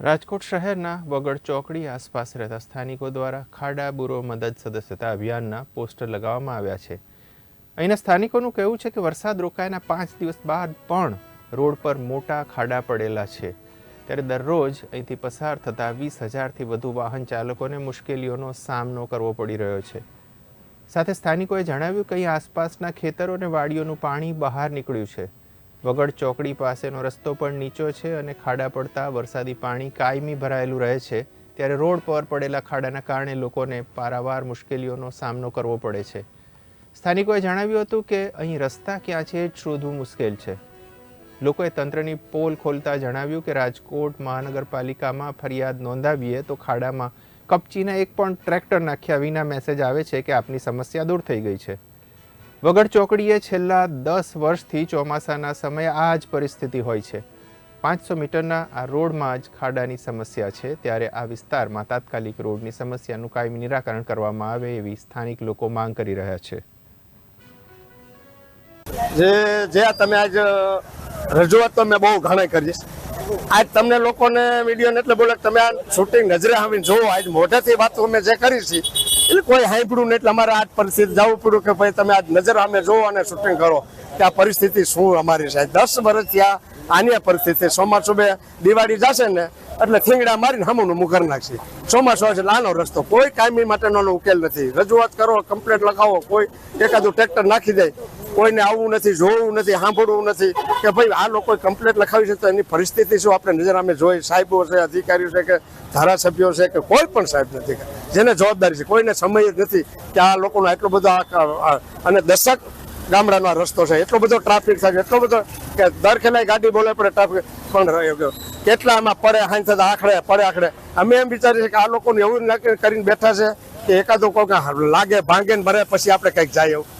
રાજકોટ શહેરના વગડ ચોકડી આસપાસ રહેતા સ્થાનિકો દ્વારા ખાડા, બુરો, મદદ સદસ્યતા અભિયાનના પોસ્ટર લગાવવામાં આવ્યા છે. અહીંના સ્થાનિકોનું કહેવું છે કે વરસાદ રોકાયાના પાંચ દિવસ બાદ પણ રોડ પર મોટા ખાડા પડેલા છે. ત્યારે દરરોજ અહીંથી પસાર થતા વીસ હજારથી વધુ વાહન ચાલકોને મુશ્કેલીઓનો સામનો કરવો પડી રહ્યો છે. સાથે સ્થાનિકોએ જણાવ્યું કે અહીં આસપાસના ખેતરો અને વાડીઓનું પાણી બહાર નીકળ્યું છે. વગડ ચોકડી પાસેનો રસ્તો પણ નીચો છે અને ખાડા પડતા વરસાદી પાણી કાયમી ભરાયેલું રહે છે. ત્યારે રોડ પર પડેલા ખાડાના કારણે લોકોને પારાવાર મુશ્કેલીઓનો સામનો કરવો પડે છે. સ્થાનિકોએ જણાવ્યું હતું કે અહીં રસ્તા ક્યાં છે શોધવું મુશ્કેલ છે. લોકોએ તંત્રની પોલ ખોલતા જણાવ્યું કે રાજકોટ મહાનગરપાલિકામાં ફરિયાદ નોંધાવીએ તો ખાડામાં કપચીના એક પણ ટ્રેક્ટર નાખ્યા વિના મેસેજ આવે છે કે આપની સમસ્યા દૂર થઈ ગઈ છે. વગડ ચોકડીએ છેલ્લા દસ વર્ષથી ચોમાસાના સમયે આ જ પરિસ્થિતિ હોય છે. પાંચસો મીટરના આ રોડમાં જ ખાડાની સમસ્યા છે. ત્યારે આ વિસ્તારમાં તાત્કાલિક રોડની સમસ્યાનું કાયમી નિરાકરણ કરવામાં આવે એવી સ્થાનિક લોકો માંગ કરી રહ્યા છે. જે જે તમે આજ રજૂઆત તો મેં બહુ ઘણી કરી છે. આજ તમને લોકોને મીડિયાને એટલે બોલે તમે આ શૂટિંગ નજરે આવીને જોવો. આજ મોઢેથી વાતો અમે જે કરી છે એટલે કોઈ સાંભળ્યું નહીં એટલે અમારે આજ પરિસ્થિતિ જવું પડ્યું કે ભાઈ તમે આજ નજર અમે જોવો અને શૂટિંગ કરો કે આ પરિસ્થિતિ શું અમારી સાહેબ દસ વર્ષ ત્યાં આની પરિસ્થિતિ. ચોમાસું બે દિવાળી જશે ને એટલે થીંગડા મારીને હમુનું મું કરી નાખશે ચોમાસું છે લાનો રસ્તો. કોઈ કાયમી માટેનો ઉકેલ નથી. રજૂઆત કરો કમ્પ્લેટ લખાવો, કોઈ એકાદું ટ્રેક્ટર નાખી દે. કોઈને આવવું નથી, જોવું નથી, સાંભળવું નથી, કે ભાઈ આ લોકો કમ્પ્લેટ લખાવી છે તો એની પરિસ્થિતિ શું? આપણે નજર અમે જોઈ, સાહેબો છે, અધિકારીઓ છે, કે ધારાસભ્યો છે, કે કોઈ પણ સાહેબ નથી. જેને જવાબદારી છે, કોઈને સમય જ નથી કે આ લોકોનો એટલો બધો અને દશક ગામડાનો રસ્તો છે, એટલો બધો ટ્રાફિક થાય છે એટલો બધો કે દર ખેલાય ગાડી બોલે પડે ટ્રાફિક પણ રહ્યો કેટલા આમાં પડે હાઈ થતા આખડે પડે આખડે અમે એમ વિચારીએ કે આ લોકોને એવું કરીને બેઠા છે કે એકાદો કોઈ લાગે ભાંગે ને ભરે, પછી આપણે કંઈક જાય એવું.